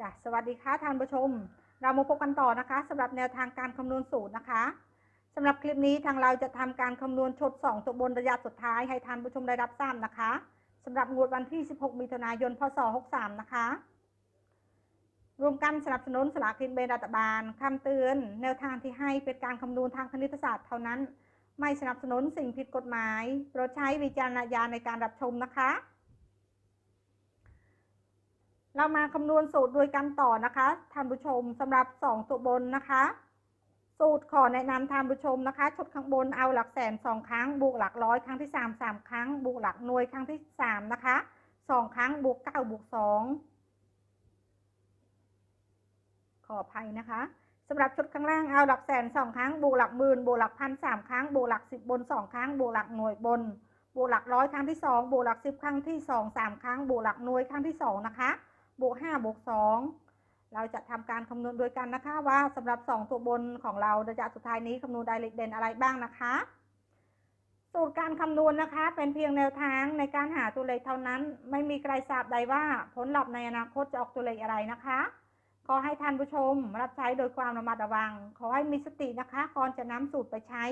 จ้ะสวัสดีค่ะท่านผู้ชม เรามาพบกันต่อนะคะสำหรับแนวทางการคำนวณสูตรนะคะสำหรับคลิปนี้ทางเราจะทำการคำนวณชด 2 ตัวบนระยะสุดท้ายให้ท่านผู้ชมได้รับทราบนะคะสำหรับงวดวันที่ 16 มิถุนายน พศ 63 นะคะ รวมกันสนับสนุนสลากกินแบ่งรัฐบาลคำเตือน แนวทางที่ให้เป็นการคำนวณทางคณิตศาสตร์เท่านั้น ไม่สนับสนุนสิ่งผิดกฎหมายโปรดใช้วิจารณญาณในการรับชมนะคะ เรามาคำนวณสูตรโดยกันต่อนะคะท่านผู้ชมสำหรับ 2 ตัวบนนะคะ สูตรขอแนะนำท่านผู้ชมนะคะชุดข้างบนเอาหลักแสนสองครั้งบวกหลักร้อยครั้งที่3 3ครั้งบวกหลักหน่วยครั้งที่3นะคะ2ครั้งบวก9บวก2ขออภัยนะคะสำหรับชุดข้างล่างเอาหลักแสนสองครั้งบวกหลักหมื่นบวกหลักพันสามครั้งบวกหลักสิบบนสองครั้งบวกหลักหน่วยบนบวกหลักร้อยครั้งที่สองบวกหลักสิบครั้งที่สองสามครั้งบวกหลักหน่วยครั้งที่สองนะคะ บวกห้าบวกสองเราจะทำการคำนวณโดยกันนะคะ ว่าสำหรับสองตัวบนของเราระยะสุดท้ายนี้คำนวณได้เลขเด่นอะไรบ้างนะคะ สูตรการคำนวณนะคะ เป็นเพียงแนวทางในการหาตัวเลขเท่านั้น ไม่มีใครทราบใดว่าผลลัพธ์ในอนาคตจะออกตัวเลขอะไรนะคะขอให้ท่านผู้ชมรับใช้โดยความระมัดระวัง ขอให้มีสตินะคะ ก่อนจะนำสูตรไปใช้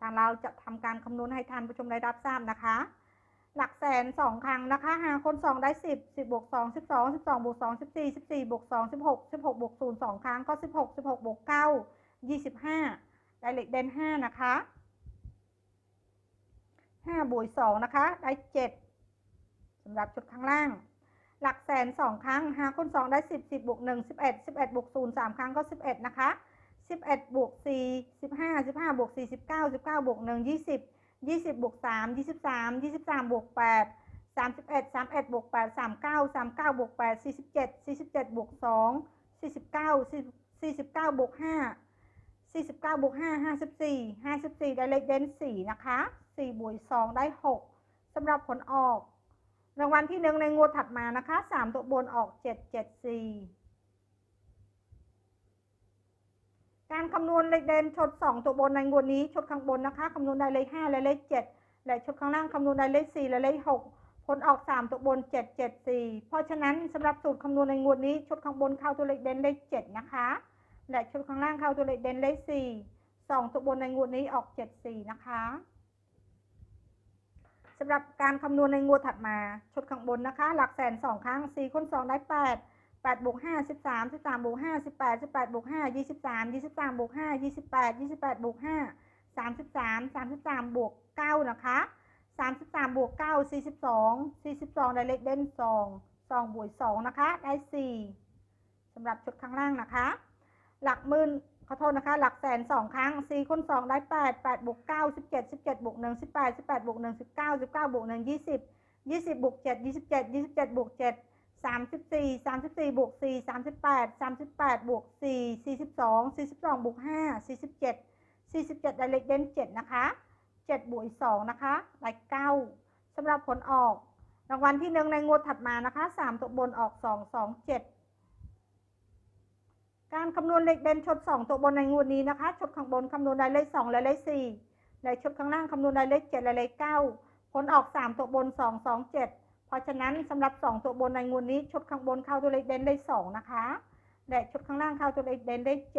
ทางเราจะทำการคำนวณให้ท่านผู้ชมได้รับทราบนะคะ หลักแสนสองครั้งนะคะหาคนสองได้สิบสิบบวกสองสิบสองสิบสองบวกสองสิบสี่สิบสี่บวกสองสิบหกสิบหกบวกศูนย์สองครั้งก็สิบหกสิบหกบวกเก้ายี่สิบห้าได้เลขเด่นห้านะคะห้าบวกสองนะคะ ได้เจ็ดสำหรับชุดข้างล่าง หลักแสนสองครั้งหาคนสองได้สิบสิบบวกหนึ่งสิบเอ็ดสิบเอ็ดบวกศูนย์สามครั้งก็สิบเอ็ดนะคะสิบเอ็ดบวกสี่สิบห้าสิบห้าบวกสี่สิบเก้าสิบเก้าบวกหนึ่งยี่สิบ ยี่สิบบวกสามยี่สิบสามยี่สิบสามบวกแปดสามสิบเอ็ดสามเอ็ดบวกแปดสามเก้าสามเก้าบวกแปดสี่สิบเจ็ดสี่สิบเจ็ดบวกสองสี่สิบเก้าสี่สิบเก้าบวกห้าสี่สิบเก้าบวกห้าห้าสิบสี่ห้าสิบสี่ได้เลขเด่นสี่นะคะสี่บวกสองได้หกสำหรับผลออก รางวัลที่หนึ่งในงวดถัดมานะคะสามตัวบนออกเจ็ดเจ็ดสี่ การคำนวณเลขเด่นชดสองตัวบนในงวดนี้ชดข้างบนนะคะคำนวณได้เลขห้าและเลขเจ็ดและชดข้างล่างคำนวณได้เลขสี่และเลขหกผลออกสามตัวบนเจ็ดเจ็ดสี่เพราะฉะนั้นสำหรับสูตรคำนวณในงวดนี้ชดข้างบนเข้าตัวเลขเด่นเลขเจ็ดนะคะ และชดข้างล่างเข้าตัวเลขเด่นเลขสี่สองตัวบนในงวดนี้ออกเจ็ดสี่นะคะสำหรับการคำนวณในงวดถัดมาชุดข้างบนนะคะ หลักแสนสองครั้งสี่คูณสองได้แปด แปดบวกห้าสิบสามสิบสามบวกห้าสิบแปดสิบแปดบวกห้ายี่สิบสามยี่สิบสามบวกห้ายี่สิบแปดยี่สิบแปดบวกห้าสามสิบสามสามสิบสามบวกเก้านะคะสามสิบสามบวกเก้าสี่สิบสองสี่สิบสองได้เลขเด่นสองสองบวกสองนะคะ ได้สี่สำหรับชุดข้างล่างนะคะ หลักหมื่นขอโทษนะคะ หลักแสนสองครั้งสี่คูณสองได้แปดแปดบวกเก้าสิบเจ็ดสิบเจ็ดบวกหนึ่งสิบแปดสิบแปดบวกหนึ่งสิบเก้าสิบเก้าบวกหนึ่งยี่สิบยี่สิบบวกเจ็ดยี่สิบเจ็ดยี่สิบเจ็ดบวกเจ็ด สามสิบสี่สามสิบสี่บวกสี่สามสิบแปดสามสิบแปดบวกสี่สี่สิบสองสี่สิบสองบวกห้าสี่สิบเจ็ดสี่สิบเจ็ดได้เลขเด่นเจ็ดนะคะเจ็ดบวกสองนะคะได้เก้าสำหรับผลออกรางวัลที่หนึ่งในงวดถัดมานะคะสามตัวบนออกสองสองเจ็ดการคำนวณเลขเด่นชด2ตัวบนในงวดนี้นะคะชดข้างบนคำนวณได้เลข2และเลข4และชดข้างล่างคำนวณได้เลข7และเลข9ผลออก3ตัวบน2 2 7เจ็ด เพราะฉะนั้นสำหรับ 2 ตัวบนในงวดนี้ชดข้างบนเข้าตัวเลขเด่นเลข2นะคะ และชดข้างล่างเข้าตัวเลขเด่นเลข7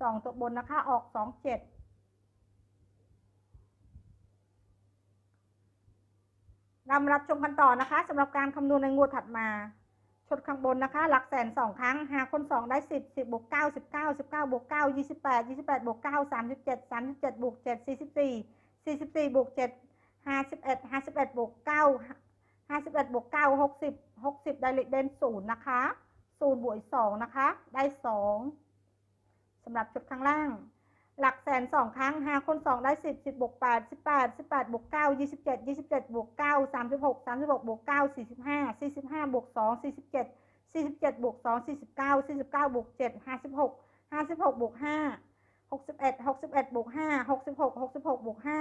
2 ตัวบนนะคะ ออก 2 7นำรับชมกันต่อนะคะสำหรับการคำนวณในงวดถัดมาชดข้างบนนะคะ หลักแสนสองครั้งหาคนสองได้สิบสิบบวกเก้าสิบเก้าสิบเก้าบวกเก้ายี่สิบแปดยี่สิบแปดบวกเก้าสามสิบเจ็ดสามสิบเจ็ดบวกเจ็ดสี่สิบสี่สี่สิบสี่บวกเจ็ดห้าสิบเอ็ดห้าสิบเอ็ดบวกเก้า ห้าสิบเอ็ดบวกเก้าหกสิบหกสิบได้เลขเด่นศูนย์นะคะศูนย์บวกสองนะคะ ได้สองสำหรับชุดข้างล่าง หลักแสนสองครั้งหาคนสองได้สิบสิบบวกแปดสิบแปดสิบแปดบวกเก้ายี่สิบเจ็ดยี่สิบเจ็ดบวกเก้าสามสิบหกสามสิบหกบวกเก้าสี่สิบห้าสี่สิบห้าบวกสองสี่สิบเจ็ดสี่สิบเจ็ดบวกสองสี่สิบเก้าสี่สิบเก้าบวกเจ็ดห้าสิบหกห้าสิบหกบวกห้าหกสิบเอ็ดหกสิบเอ็ดบวกห้าหกสิบหกหกสิบหกบวกห้า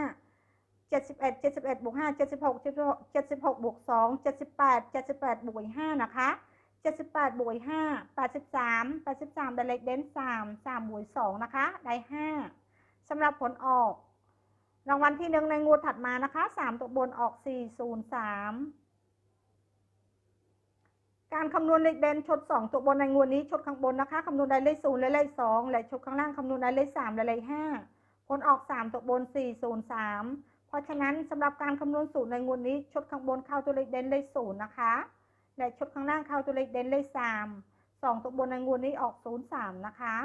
เจ็ดสิบเอ็ดเจ็ดสิบเอ็ดบวกห้าเจ็ดสิบหกเจ็ดสิบหกเจ็ดสิบหกบวกสองเจ็ดสิบแปดเจ็ดสิบแปดบวกห้านะคะเจ็ดสิบแปดบวกห้าแปดสิบสามแปดสิบสามได้เลขเด่นสามสามบวกสองนะคะ ได้ห้าสำหรับผลออก รางวัลที่หนึ่งในงวดถัดมานะคะสามตัวบนออกสี่ศูนย์สามการคำนวณเลขเด่นชดสองตัวบนในงวดนี้ชดข้างบนนะคะคำนวณได้เลขศูนย์และเลขสองและชดข้างล่างคำนวณได้เลขสามและเลขห้าผลออกสามตัวบนสี่ศูนย์สาม เพราะฉะนั้นสำหรับการคำนวณสูตรในงวดนี้ชดข้างบนเข้าตัวเลขเด่นเลขศูนย์นะคะและชดข้างล่างเข้าตัวเลขเด่นเลขสามสองตัวบนในงวดนี้ออกศูนย์สามนะคะ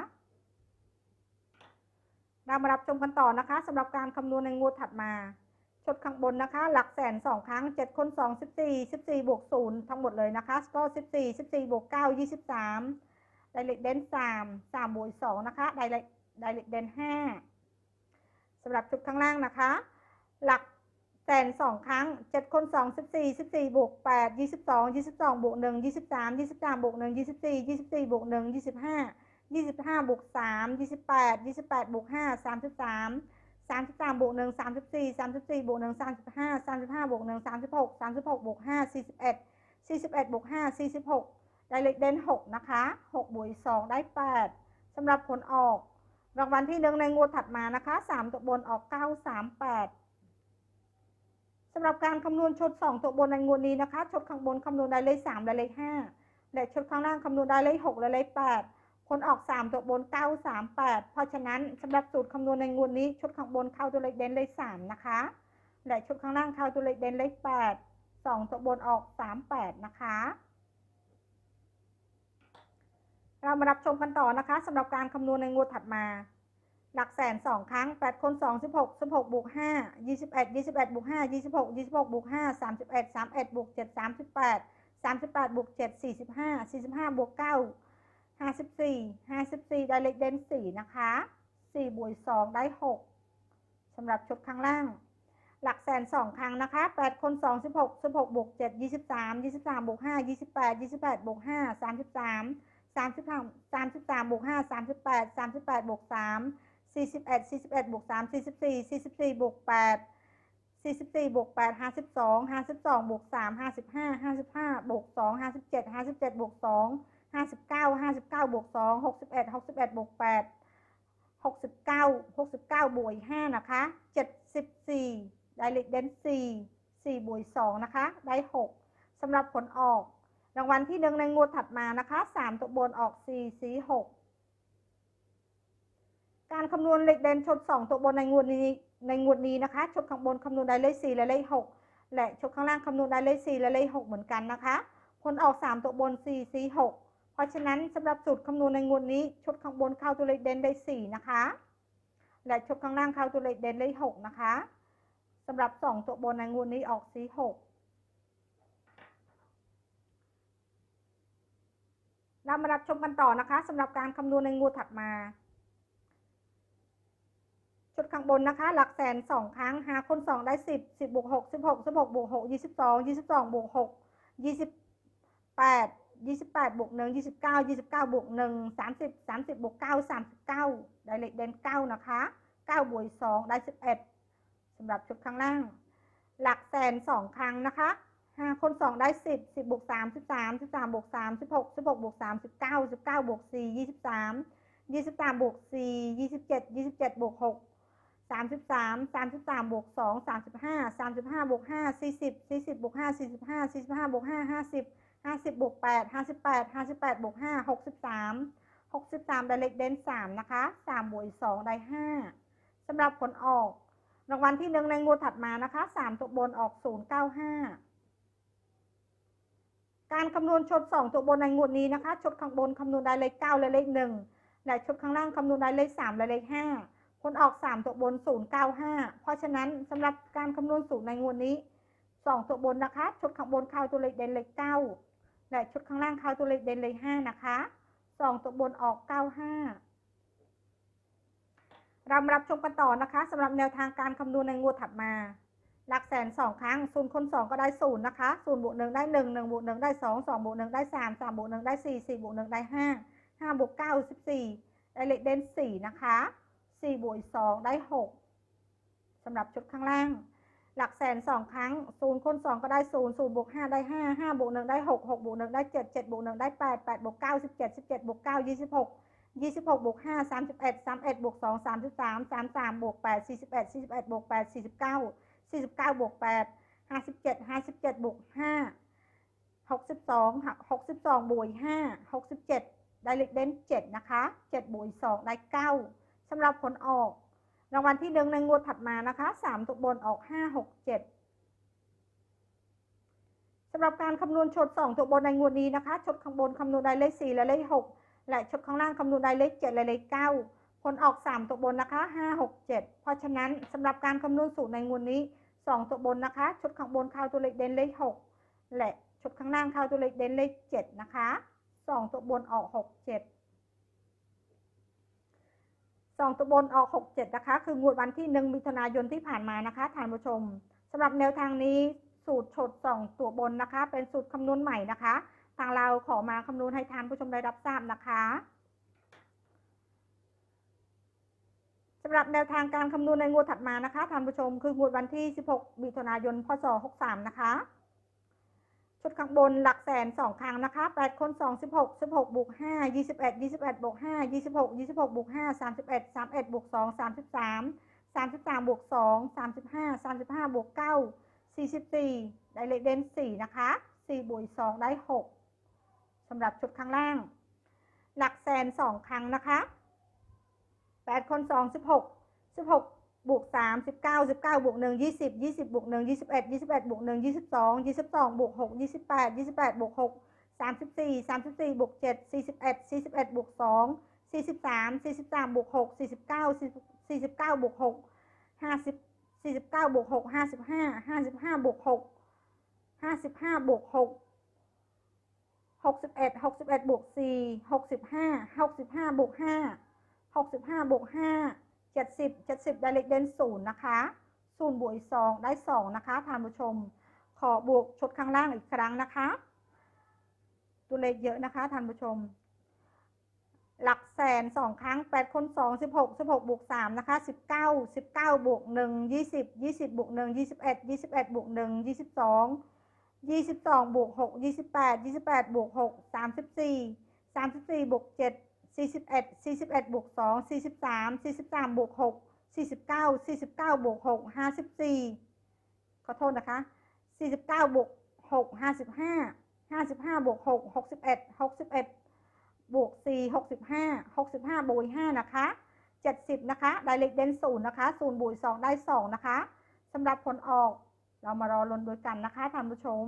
เรามารับชมกันต่อนะคะสำหรับการคำนวณในงวดถัดมาชดข้างบนนะคะ หลักแสนสองครั้งเจ็ดคนสองสิบสี่สิบสี่บวกศูนย์ทั้งหมดเลยนะคะก็สิบสี่สิบสี่บวกเก้ายี่สิบสามไดเรกเดนสามสามบวกสองนะคะไดเรกไดเรกเดนห้าสำหรับชุดข้างล่างนะคะ หลักแสนสองครั้งเจ็ดคนสองสิบสี่สิบสี่บวกแปดยี่สิบสองยี่สิบสองบวกหนึ่งยี่สิบสามยี่สิบสามบวกหนึ่งยี่สิบสี่ยี่สิบสี่บวกหนึ่งยี่สิบห้ายี่สิบห้าบวกสามยี่สิบแปดยี่สิบแปดบวกห้าสามสิบสามสามสิบสามบวกหนึ่งสามสิบสี่สามสิบสี่บวกหนึ่งสามสิบห้าสามสิบห้าบวกหนึ่งสามสิบหกสามสิบหกบวกห้าสี่สิบเอ็ดสี่สิบเอ็ดบวกห้าสี่สิบหกได้เลขเด่นหกนะคะหกบวกสองได้แปดสำหรับผลออกรางวัลที่หนึ่งในงวดถัดมานะคะสามตัวบนออกเก้าสามแปด สำหรับการคำนวณชดสองตัวบนในงวดนี้นะคะ ชดข้างบนคำนวณได้เลขสามและเลขห้าและชดข้างล่างคำนวณได้เลขหกและเลขแปดผลออก 3 ตัวบน 938 เพราะฉะนั้นสำหรับสูตรคำนวณในงวดนี้ชดข้างบนเข้าตัวเลขเด่นเลข3นะคะ และชดข้างล่างเข้าตัวเลขเด่นเลข8 2 ตัวบนออก 38 นะคะ เรามารับชมกันต่อนะคะสำหรับการคำนวณในงวดถัดมา หลักแสนสองครั้ง8คน2 16 16บหกสิบหกบวก5 21 21บเอ็ดยี่สิบเอ็ดบวก5 26 26บหกยี่สิบหกบวก5 31 31บเอ็ดสามเอ็ดบวก7 38 38บแปดสามสิบแปดบวก7 45 45บห้าสี่สิบห้าบวก9ห้าสิบสี่ห้าสิบสี่ได้เลขเด่นสี่นะคะสี่บวกสองได้หกสำหรับชุดข้างล่าง หลักแสนสองครั้งนะคะแปดคนสองสิบหกสิบหกบวกเจ็ดยี่สิบสามยี่สิบสามบวกห้ายี่สิบแปดยี่สิบแปดบวกห้าสามสิบสามสามสิบสามสามสิบสามบวกห้าสามสิบแปดสามสิบแปดบวกสาม สี่สิบเอ็ดสี่สิบเอ็ดบวกสามสี่สิบสี่สี่สิบสี่บวกแปดสี่สิบสี่บวกแปดห้าสิบสองห้าสิบสองบวกสามห้าสิบห้าห้าสิบห้าบวกสองห้าสิบเจ็ดห้าสิบเจ็ดบวกสองห้าสิบเก้าห้าสิบเก้าบวกสองหกสิบเอ็ดหกสิบเอ็ดบวกแปดหกสิบเก้าหกสิบเก้าบวกห้านะคะเจ็ดสิบสี่ได้เลขเด่นสี่สี่บวกสองนะคะ ได้หกสำหรับผลออก รางวัลที่หนึ่งในงวดถัดมานะคะสามตัวบนออกสี่สี่ห การคำนวณเลขเด่นชดสองตัวบนในงวดนี้ในงวดนี้นะคะชดข้างบนคำนวณได้เลขสี่และเลขหกและชดข้างล่างคำนวณได้เลขสี่และเลขหกเหมือนกันนะคะผลออก 3 ตัวบน 4 4 6 เพราะฉะนั้นสำหรับสูตรคำนวณในงวดนี้ชุดข้างบนเข้าตัวเลขเด่นได้ 4 นะคะ และชุดข้างล่างเข้าตัวเลขเด่นได้6นะคะสำหรับ 2 ตัวบนในงวดนี้ออก4 6เรามารับชมกันต่อนะคะสำหรับการคำนวณในงวดถัดมา ชุดข้างบนนะคะ หลักแสนสองครั้งหาคนสองได้สิบสิบบวกหกสิบหกสิบหกบวกหกยี่สิบสองยี่สิบสองบวกหกยี่สิบแปดยี่สิบแปดบวกหนึ่งยี่สิบเก้ายี่สิบเก้าบวกหนึ่งสามสิบสามสิบบวกเก้าสามสิบเก้าได้เลขเด่นเก้านะคะเก้าบวกสองได้สิบเอ็ดสำหรับชุดข้างล่าง หลักแสนสองครั้งนะคะห้าคนสองได้สิบสิบบวกสามสิบสามสิบสามบวกสามสิบหกสิบหกบวกสามสิบเก้าสิบเก้าบวกสี่ยี่สิบสามยี่สิบสามบวกสี่ยี่สิบเจ็ดยี่สิบเจ็ดบวกหก สามสิบสามสามสิบสามบวกสองสามสิบห้าสามสิบห้าบวกห้าสี่สิบสี่สิบบวกห้าสี่สิบห้าสี่สิบห้าบวกห้าห้าสิบห้าสิบบวกแปดห้าสิบแปดห้าสิบแปดบวกห้าหกสิบสามหกสิบสามได้เลขเด่นสามนะคะสามบวกอีกสองได้ห้าสำหรับผลออก รางวัลที่หนึ่งในงวดถัดมานะคะสามตัวบนออกศูนย์เก้าห้าการคำนวณชดสองตัวบนในงวดนี้นะคะชดข้างบนคำนวณได้เลขเก้าและเลขหนึ่งและชดข้างล่างคำนวณได้เลขสามและเลขห้า ลออก 3 ตัวบน 095 เพราะฉะนั้นสำหรับการคำนวณสูตรในงวดนี้ 2 ตัวบนนะคะ ชุดข้างบนเข้าตัวเลขเด่นเลข9และชุดข้างล่างเข้าตัวเลขเด่นเลข5นะคะ 2 ตัวบนออก 95เรามารับชมกันต่อนะคะสำหรับแนวทางการคำนวณในงวดถัดมาหลักแสนสองครั้งศูนย์คนสองก็ได้ศูนย์นะคะศูนย์บวกหนึ่งได้หนึ่งหนึ่งบวกหนึ่งได้สองสองบวกหนึ่งได้สามสามบวกหนึ่งได้สี่สี่บวกหนึ่งได้ห้าห้าบวกเก้าสิบสี่ได้เลขเด่นสี่นะคะ สี่บวกสองได้หกสำหรับชุดข้างล่าง หลักแสนสองครั้งศูนย์คนสองก็ได้ศูนย์ศูนย์บวกห้าได้ห้าห้าบวกหนึ่งได้หกหกบวกหนึ่งได้เจ็ดเจ็ดบวกหนึ่งได้แปดแปดบวกเก้าสิบเจ็ดสิบเจ็ดบวกเก้ายี่สิบหกยี่สิบหกบวกห้าสามสิบเอ็ดสามเอ็ดบวกสองสามสิบสามสามสามบวกแปดสี่สิบเอ็ดสี่สิบเอ็ดบวกแปดสี่สิบเก้าสี่สิบเก้าบวกแปดห้าสิบเจ็ดห้าสิบเจ็ดบวกห้าหกสิบสองหกหกสิบสองบวกห้าหกสิบเจ็ดได้เลขเด่นเจ็ดนะคะเจ็ดบวกสองได้เก้า สำหรับผลออก รางวัลที่หนึ่งในงวดถัดมานะคะสามตัวบนออกห้าหกเจ็ดสำหรับการคำนวณชดสองตัวบนในงวดนี้นะคะชดข้างบนคำนวณได้เลขสี่และเลขหกและชดข้างล่างคำนวณได้เลขเจ็ดและเลขเก้าผลออกสามตัวบนนะคะห้าหกเจ็ดเพราะฉะนั้นสำหรับการคำนวณสูตรในงวดนี้สองตัวบนนะคะชดข้างบนเข้าตัวเลขเด่นเลขหกและชดข้างล่างเข้าตัวเลขเด่นเลขเจ็ดนะคะสองตัวบนออกหกเจ็ด สองตัวบนออกหกเจ็ดนะคะ คืองวดวันที่หนึ่งมิถุนายนที่ผ่านมานะคะท่านผู้ชมสำหรับแนวทางนี้สูตรชดสองตัวบนนะคะ เป็นสูตรคำนวณใหม่นะคะ ทางเราขอมาคำนวณให้ท่านผู้ชมได้รับทราบนะคะสำหรับแนวทางการคำนวณในงวดถัดมานะคะท่านผู้ชมคืองวดวันที่ 16มิถุนายนพศ63นะคะ ชุดข้างบนหลักแสนสองครั้งนะคะแปดคนสองสิบหกสิบหกบวกห้ายี่สิบเอ็ดยี่สิบเอ็ดบวกห้ายี่สิบหกยี่สิบหกบวกห้าสามสิบเอ็ดสามเอ็ดบวกสองสามสิบสามสามสิบสามบวกสองสามสิบห้าสามสิบห้าบวกเก้าสี่สิบสี่ได้เลขเด่นสี่นะคะสี่บวกสองได้หกสำหรับชุดข้างล่าง หลักแสนสองครั้งนะคะแปดคนสองสิบหกสิบหก บวกสามสิบเก้าสิบเก้าบวกหนึ่งยี่สิบยี่สิบบวกหนึ่งยี่สิบเอ็ดยี่สิบเอ็ดบวกหนึ่งยี่สิบสองยี่สิบสองบวกหกยี่สิบแปดยี่สิบแปดบวกหกสามสิบสี่สามสิบสี่บวกเจ็ดสี่สิบเอ็ดสี่สิบเอ็ดบวกสองสี่สิบสามสี่สิบสามบวกหกสี่สิบเก้าสี่สิบเก้าบวกหกห้าสิบสี่สิบเก้าบวกหกห้าสิบห้าห้าสิบห้าบวกหกห้าสิบห้าบวกหกหกสิบเอ็ดหกสิบเอ็ดบวกสี่หกสิบห้าหกสิบห้าบวกห้าหกสิบห้าบวกห้า เจ็ดสิบเจ็ดสิบไดเลขเดนศูนย์นะคะศูนย์บวกอีกสองได้สองนะคะท่านผู้ชม ขอบวกชดข้างล่างอีกครั้งนะคะ ตัวเลขเยอะนะคะท่านผู้ชม หลักแสนสองครั้งแปดคนสองสิบหกสิบหกบวกสามนะคะสิบเก้าสิบเก้าบวกหนึ่งยี่สิบยี่สิบบวกหนึ่งยี่สิบเอ็ดยี่สิบเอ็ดบวกหนึ่งยี่สิบสองยี่สิบสองบวกหกยี่สิบแปดยี่สิบแปดบวกหกสามสิบสี่สามสิบสี่บวกเจ็ด สี่สิบเอ็ดสี่สิบเอ็ดบวกสองสี่สิบสามสี่สิบสามบวกหกสี่สิบเก้าสี่สิบเก้าบวกหกห้าสิบสี่ขอโทษนะคะสี่สิบเก้าบวกหกห้าสิบห้าห้าสิบห้าบวกหกหกสิบเอ็ดหกสิบเอ็ดบวกสี่หกสิบห้าหกสิบห้าบวกห้านะคะเจ็ดสิบนะคะ ได้เลขเด่นศูนย์นะคะศูนย์บวกสองได้สองนะคะสำหรับผลออกเรามารอลุ้นด้วยกันนะคะท่านผู้ชม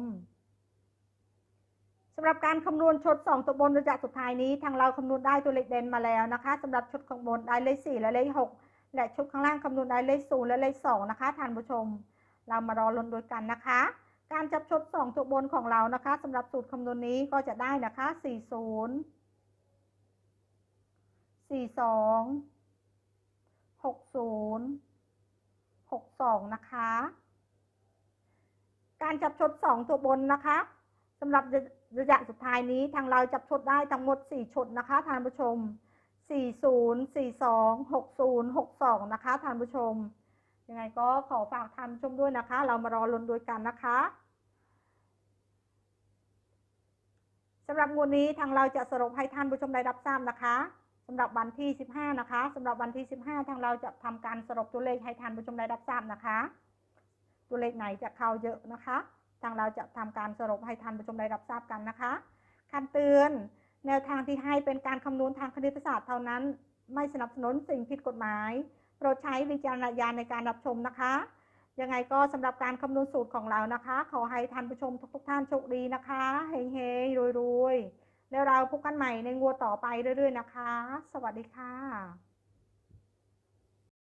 สำหรับการคำนวณชด 2 ตัวบนระยะสุดท้ายนี้ ทางเราคำนวณได้ตัวเลขเด่นมาแล้วนะคะสำหรับชุดข้างบนได้เลข 4 และเลข 6 และชุดข้างล่างคำนวณได้เลข 0 และเลข 2 นะคะท่านผู้ชม เรามารอลุ้นด้วยกันนะคะ การจับชด 2 ตัวบนของเรานะคะสำหรับสูตรคำนวณนี้ก็จะได้นะคะ 40 42 60 62 นะคะ การจับชด 2 ตัวบนนะคะ สำหรับระยะสุดท้ายนี้ทางเราจับชดได้ทั้งหมด 4ชดนะคะท่านผู้ชม 40 42 60 62 นะคะท่านผู้ชม ยังไงก็ขอฝากท่านผู้ชมด้วยนะคะ เรามารอลุ้นด้วยกันนะคะสำหรับงวดนี้ทางเราจะสรุปให้ท่านผู้ชมได้รับทราบนะคะสำหรับวันที่ 15 นะคะสำหรับวันที่ 15 ทางเราจะทำการสรุปตัวเลขให้ท่านผู้ชมได้รับทราบนะคะ ตัวเลขไหนจะเข้าเยอะนะคะ ทางเราจะทำการสรุปให้ท่านผู้ชมได้รับทราบกันนะคะคำเตือนแนวทางที่ให้เป็นการคำนวณทางคณิตศาสตร์เท่านั้น ไม่สนับสนุนสิ่งผิดกฎหมายโปรดใช้วิจารณญาณในการรับชมนะคะ ยังไงก็สำหรับการคำนวณสูตรของเรานะคะ ขอให้ท่านผู้ชมทุกๆท่านโชคดีนะคะเฮงๆรวยๆแล้วเราพบกันใหม่ในงวดต่อไปเรื่อยๆนะคะ สวัสดีค่ะ